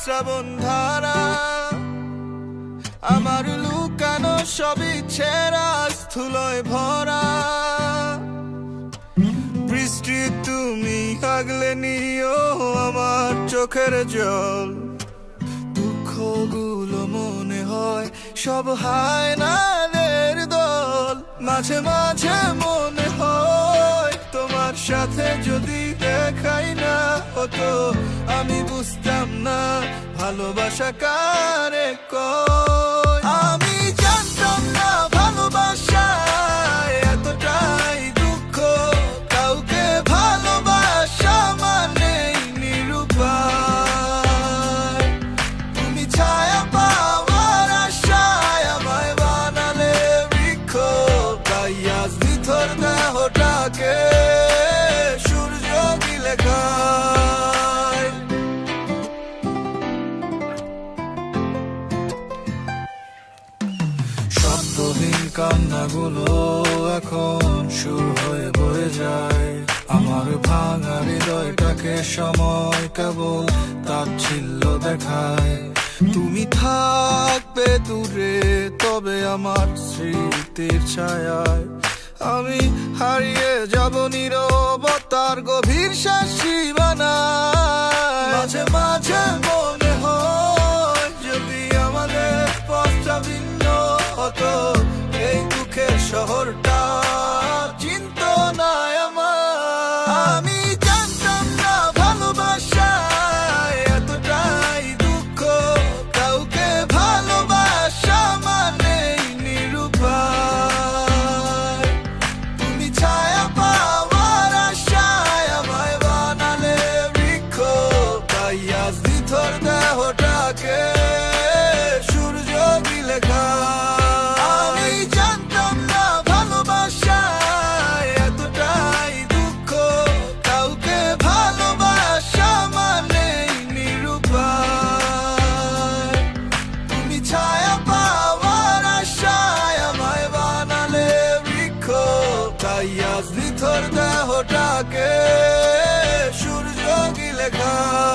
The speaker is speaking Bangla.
শ্রাবণ ধারা আমার লুকানো সবই ছেঁড়া স্থূলয় ভরা। বৃষ্টি তুমি আগলে নিও আমার চোখের জল। দুঃখগুলো মনে হয় সব হায়নাদের দল। মাঝে মাঝে মনে হয় তোমার সাথে যদি দেখাই না হতো। ভালোবাসা কারে কয়? কান্নাগুলো এখন সুর হয়ে বয়ে যায়। আমার ভাঙা হৃদয়টাকে সময় কেবল তাচ্ছিল্য দেখায়। তুমি থাকবে দূরে, তবে আমার স্মৃতির ছায়ায়। আমি হারিয়ে যাব নীরবতার গভীর শাসি নিথর দেহটাকে সূর্য কাউকে ভালোবাসা মানে তুমি ছায়া বানালে আজ নিথর দেহটাকে সূর্য গিলে খায়